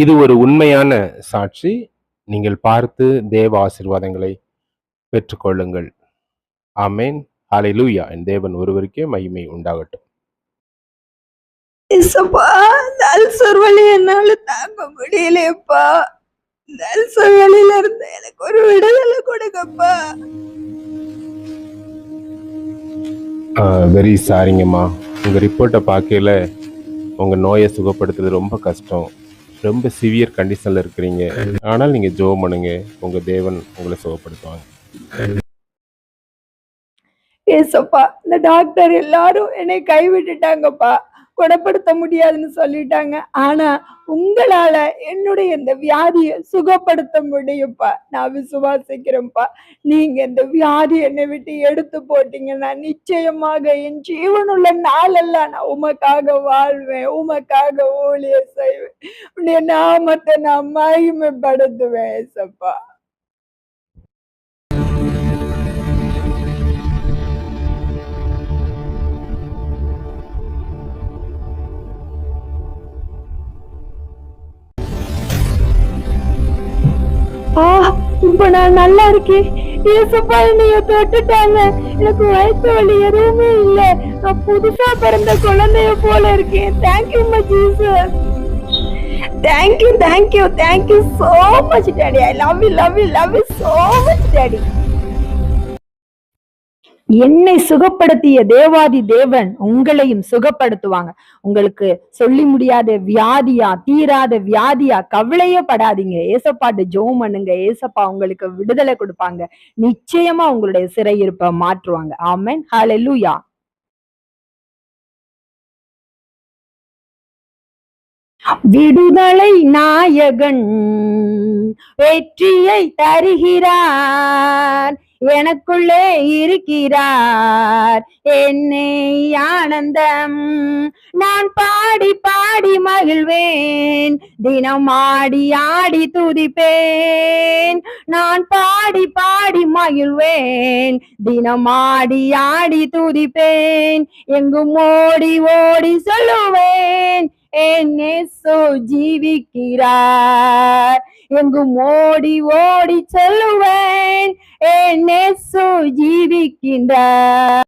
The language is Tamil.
இது ஒரு உண்மையான சாட்சி. நீங்கள் பார்த்து தேவ ஆசீர்வாதங்களை பெற்றுக்கொள்ளுங்கள். ஆமேன். ஹalleluya. என் தேவன் ஒருவருக்கே மகிமை உண்டாகட்டும். இந்த அல்சர் வலி என்னால தாங்க முடியலையப்பா. இந்த அல்சர் இருந்து எனக்கு ஒரு விடுதலை கொடுங்கப்பா. வெரி சாரிங்கம்மா உங்கள் ரிப்போர்ட்டை பார்க்கல உங்கள் நோயை சுகப்படுத்துறது ரொம்ப கஷ்டம். ரொம்ப சிவியர் கண்டிஷனில் இருக்கிறீங்க. ஆனால் நீங்கள் ஜோ பண்ணுங்க. உங்கள் தேவன் உங்களை சுகப்படுத்துவாங்க. ஏசப்பா இந்த டாக்டர் எல்லாரும் என்னை கைவிட்டுட்டாங்கப்பா. குணப்படுத்த முடியாதுன்னு சொல்லிட்டாங்க. ஆனா உங்களால என்னுடைய இந்த வியாதியை சுகப்படுத்த முடியும்ப்பா. நான் விசுவாசிக்கிறேன்ப்பா. நீங்க இந்த வியாதி என்னை விட்டு எடுத்து போட்டீங்கன்னா நிச்சயமாக என் ஜீவனுள்ள நாளெல்லாம் நான் உமக்காக வாழ்வேன். உமக்காக ஊழிய செய்வேன். உன்னுடைய நாமத்தை நான் மகிமைப்படுத்துவேன் சப்பா ஆ இப்ப நான் நல்லா இருக்கேன் ஏசப்பா என்னைய தொட்டுட்டாங்க. எனக்கு வயசு வழி எதுவுமே இல்ல. நான் புதுசா பிறந்த குழந்தைய போல இருக்கேன். Thank you much Jesus thank you thank you thank you so much daddy I love you love you love you so much daddy என்னை சுகப்படுத்திய தேவாதி தேவன் உங்களையும் சுகப்படுத்துவாங்க. உங்களுக்கு சொல்லி முடியாத வியாதியா தீராத வியாதியா கவலையே படாதீங்க. ஏசப்பாட்டு ஜோம் பண்ணுங்க. ஏசப்பா உங்களுக்கு விடுதலை கொடுப்பாங்க. நிச்சயமா உங்களுடைய சிறையிருப்பை மாற்றுவாங்க. ஆமன். ஹalleluya. விடுதலை நாயகன் வெற்றியை தருகிறார். எனக்குள்ளே இருக்கிறார். என்னை ஆனந்தம். நான் பாடி பாடி மகிழ்வேன். தினம் ஆடி ஆடி துதிப்பேன். நான் பாடி பாடி மகிழ்வேன். தினம் ஆடி ஆடி துதிப்பேன். எங்கும் ஓடி ஓடி சொல்லுவேன். என்னேசோ ஜீவிக்கிறார். எங்கும் ஓடி ஓடி செல்லுவேன். என்னே சோ ஜீவிக்கின்றார்